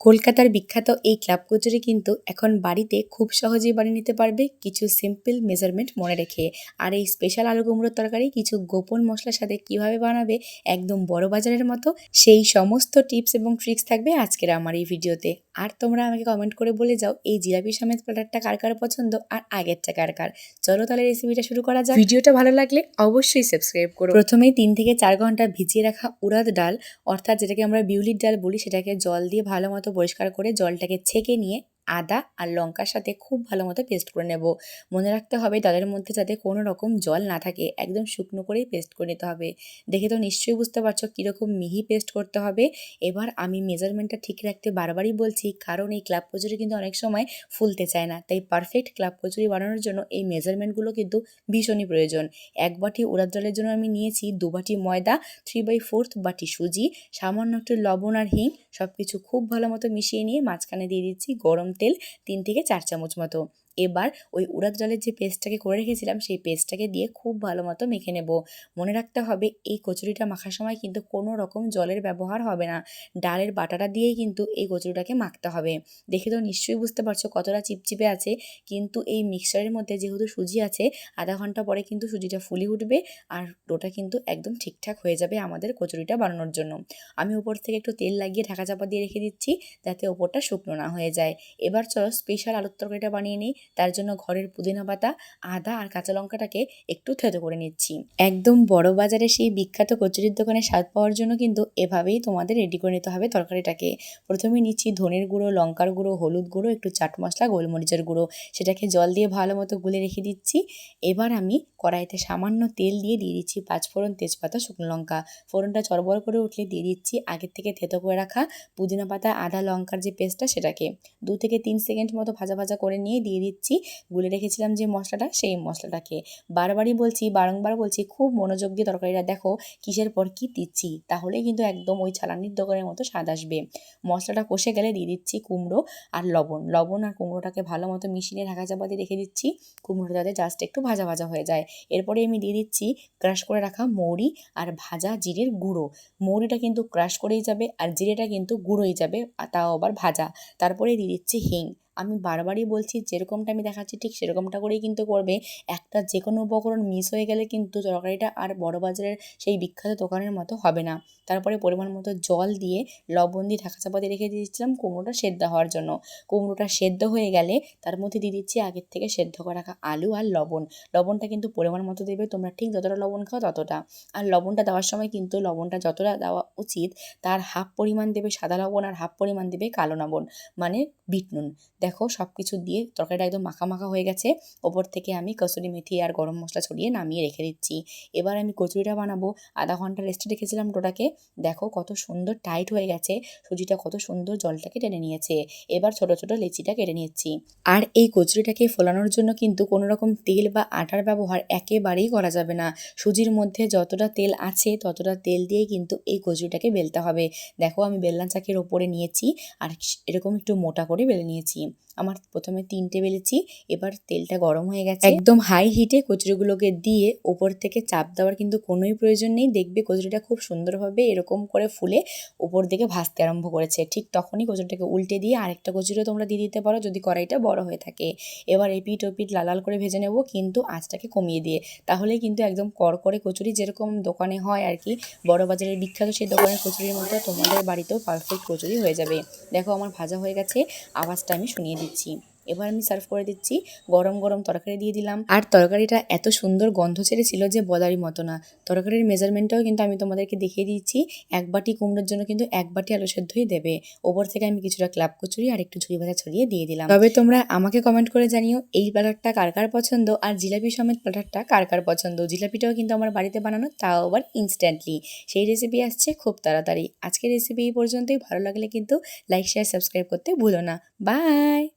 কলকাতার বিখ্যাত এই ক্লাব কচুরি কিন্তু এখন বাড়িতে খুব সহজেই বানিয়ে নিতে পারবে কিছু সিম্পল মেজারমেন্ট মনে রেখে। আর এই স্পেশাল আলু কুমড়োর তরকারি কিছু গোপন মশলার সাথে কীভাবে বানাবে একদম বড় বাজারের মতো সেই সমস্ত টিপস এবং ট্রিক্স থাকবে আজকের আমার এই ভিডিওতে। আর তোমরা আমাকে কমেন্ট করে বলে যাও এই জিলাপি সমেত প্ল্যাটারটা কার কার পছন্দ আর আগেরটা কার কার? চলো তাহলে রেসিপিটা শুরু করা যাক। ভিডিওটা ভালো লাগলে অবশ্যই সাবস্ক্রাইব করো। প্রথমেই তিন থেকে চার ঘণ্টা ভিজিয়ে রাখা উড়াদ ডাল অর্থাৎ যেটাকে আমরা বিউলির ডাল বলি সেটাকে জল দিয়ে ভালো মতো পরিষ্কার করে জলটাকে ছেঁকে নিয়ে আদা আর লঙ্কার সাথে খুব ভালো মতো পেস্ট করে নেব। মনে রাখতে হবে ডালের মধ্যে যাতে কোনো রকম জল না থাকে, একদম শুকনো করেই পেস্ট করে নিতে হবে। দেখে তো নিশ্চয়ই বুঝতে পারছ কীরকম মিহি পেস্ট করতে হবে। এবার আমি মেজারমেন্টটা ঠিক রাখতে বারবারই বলছি, কারণ এই ক্লাব কচুরি কিন্তু অনেক সময় ফুলতে চায় না। তাই পারফেক্ট ক্লাব কচুরি বানানোর জন্য এই মেজারমেন্টগুলো কিন্তু ভীষণই প্রয়োজন। এক বাটি উড়ার জলের জন্য আমি নিয়েছি দু বাটি ময়দা থ্রি বাই ফোর্থ বাটি সুজি, সামান্য একটু লবণ আর হিং সব কিছু খুব ভালো মতো মিশিয়ে নিয়ে মাঝখানে দিয়ে দিচ্ছি গরম তেল তিন থেকে চার চামচ মতো। এবার ওই উড়াদ ডালের যে পেস্টটাকে করে রেখেছিলাম, সেই পেস্টটাকে দিয়ে খুব ভালো মতো মেখে নেব। মনে রাখতে হবে, এই কচুরিটা মাখার সময় কিন্তু কোনো রকম জলের ব্যবহার হবে না। ডালের বাটাটা দিয়েই কিন্তু এই কচুরিটাকে মাখতে হবে। দেখে তো নিশ্চয়ই বুঝতে পারছ কতটা চিপচিপে আছে। কিন্তু এই মিক্সচারের মধ্যে যেহেতু সুজি আছে, আধা ঘণ্টা পরে কিন্তু সুজিটা ফুলে উঠবে আর ডোটা কিন্তু একদম ঠিকঠাক হয়ে যাবে আমাদের কচুরিটা বানানোর জন্য। আমি উপর থেকে একটু তেল লাগিয়ে ঢাকা চাপা দিয়ে রেখে দিচ্ছি, যাতে ওপরটা শুকনো না হয়ে যায়। এবার চলো স্পেশাল আলুর তরকারিটা বানিয়ে নিই। তার জন্য ঘরের পুদিনা পাতা, আদা আর কাঁচা লঙ্কাটাকে একটু থেতো করে নিচ্ছি। একদম বড় বাজারে সেই বিখ্যাত কচুরির দোকানে স্বাদ পাওয়ার জন্য কিন্তু এভাবেই তোমাদের রেডি করে নিতে হবে তরকারিটাকে। প্রথমে নিচ্ছি ধনের গুঁড়ো, লঙ্কার গুঁড়ো, হলুদ গুঁড়ো, একটু চাট মশলা, গোলমরিচের গুঁড়ো। সেটাকে জল দিয়ে ভালো মতো গুলে রেখে দিচ্ছি। এবার আমি কড়াইতে সামান্য তেল দিয়ে দিয়ে দিচ্ছি পাঁচফোড়ন তেজপাতা, শুকনো লঙ্কা। ফোড়নটা চড়বড় করে উঠলে দিয়ে দিচ্ছি আগের থেকে থেতো করে রাখা পুদিনা পাতা, আদা, লঙ্কার যে পেস্টটা সেটাকে। দু থেকে তিন সেকেন্ড মতো ভাজা ভাজা করে নিয়ে দিয়ে দিচ্ছি গুলে রেখেছিলাম যে মশলাটা, সেই মশলাটাকে। বারবারই বলছি, বারংবার বলছি, খুব মনোযোগ দিয়ে তরকারিটা দেখো কিসের পর কি দিচ্ছি। তাহলেই কিন্তু একদম ওই ছালানির দোকানের মতো স্বাদ আসবে। মশলাটা কষে গেলে দিয়ে দিচ্ছি কুমড়ো আর লবণ। লবণ আর কুমড়োটাকে ভালো মতো মিশিয়ে ঢাকা দিয়ে রেখে দিচ্ছি। কুমড়োটা যাতে জাস্ট একটু ভাজা ভাজা হয়ে যায়। এরপরে আমি দিয়ে দিচ্ছি ক্রাশ করে রাখা মৌরি আর ভাজা জিরের গুঁড়ো। মৌরিটা কিন্তু ক্রাশ করেই যাবে আর জিরেটা কিন্তু গুঁড়োই যাবে তাও আবার ভাজা। তারপরে দিয়ে দিচ্ছি হিং। আমি বারবারই বলছি, যেরকমটা আমি দেখাচ্ছি ঠিক সেরকমটা করেই কিন্তু করবে। একটা যে কোনো উপকরণ মিস হয়ে গেলে কিন্তু তরকারিটা আর বড় বাজারের সেই বিখ্যাত দোকানের মতো হবে না। তারপরে পরিমাণ মতো জল দিয়ে লবণ দিয়ে ঢাকা চাপা দিয়ে রেখে দিয়েছিলাম কুমড়োটা সেদ্ধ হওয়ার জন্য। কুমড়োটা সেদ্ধ হয়ে গেলে তার মধ্যে দিয়ে দিচ্ছি আগের থেকে সেদ্ধ করে রাখা আলু আর লবণ। লবণটা কিন্তু পরিমাণ মতো দেবে, তোমরা ঠিক যতটা লবণ খাও ততটা। আর লবণটা দেওয়ার সময় কিন্তু লবণটা যতটা দেওয়া উচিত, তার হাফ পরিমাণ দেবে সাদা লবণ আর হাফ পরিমাণ দেবে কালো লবণ মানে বিট নুন। দেখো সব কিছু দিয়ে তরকারিটা একদম মাখা মাখা হয়ে গেছে। ওপর থেকে আমি কসুরি মেথি আর গরম মশলা ছড়িয়ে নামিয়ে রেখে দিচ্ছি। এবার আমি কচুরিটা বানাবো। আধা ঘণ্টা রেস্টে রেখেছিলাম ডোটাকে। দেখো কত সুন্দর টাইট হয়ে গেছে। সুজিটা কত সুন্দর জলটাকে টেনে নিয়েছে। এবার ছোট ছোট লেচিটা কেটে নিচ্ছি। আর এই কচুরিটাকে ফোলানোর জন্য কিন্তু কোনো রকম তেল বা আটার ব্যবহার একেবারেই করা যাবে না। সুজির মধ্যে যতটা তেল আছে, ততটা তেল দিয়েই কিন্তু এই কচুরিটাকে বেলতে হবে। দেখো আমি বেলনা চাকের ওপরে নিয়েছি। আর এরকম একটু মোটা করে বেলে নিয়েছি। আমার প্রথমে তিনটে বেলেছি, এবার তেলটা গরম হয়ে গেছে। একদম হাই হিটে কচুরিগুলোকে দিয়ে ওপর থেকে চাপ দেওয়ার কিন্তু কোনোই প্রয়োজন নেই। দেখবে কচুরিটা খুব সুন্দরভাবে এরকম করে ফুলে ওপর দিকে ভাজতে আরম্ভ করেছে। ঠিক তখনই কচুরিটাকে উল্টে দিয়ে আরেকটা কচুরিও তোমরা দিয়ে দিতে পারো যদি কড়াইটা বড় হয়ে থাকে। এবার এপিট ওপিট লাল লাল করে ভেজে নেব, কিন্তু আঁচটাকে কমিয়ে দিয়ে। তাহলে কিন্তু একদম কড়কড়ে কচুরি যেরকম দোকানে হয় আর কি, বড় বাজারের বিখ্যাত সেই দোকানের কচুরির মতো তোমাদের বাড়িতেও পারফেক্ট কচুরি হয়ে যাবে। দেখো আমার ভাজা হয়ে গেছে, আওয়াজটা আমি শুনিয়ে দিই দিচ্ছি। এবার আমি সার্ভ করে দিচ্ছি। গরম গরম তরকারি দিয়ে দিলাম। আর তরকারিটা এত সুন্দর গন্ধ ছেড়েছিল যে বলারই মতো না। তরকারির মেজারমেন্টটাও কিন্তু আমি তোমাদেরকে দেখিয়ে দিচ্ছি। এক বাটি কুমড়োর জন্য কিন্তু এক বাটি আলু সেদ্ধই দেবে। ওপর থেকে আমি কিছুটা ক্লাব কচুরি আর একটু ঝুড়ি ভাজা ছড়িয়ে দিয়ে দিলাম। তবে তোমরা আমাকে কমেন্ট করে জানিও, এই প্লাটারটা কার কার পছন্দ? আর জিলাপি সমেত প্লাটারটা কার কার পছন্দ? জিলাপিটাও কিন্তু আমার বাড়িতে বানানো, তাও আবার ইনস্ট্যান্টলি সেই রেসিপি আসছে খুব তাড়াতাড়ি। আজকের রেসিপি এই পর্যন্তই। ভালো লাগলে কিন্তু লাইক শেয়ার সাবস্ক্রাইব করতে ভুলো না। বাই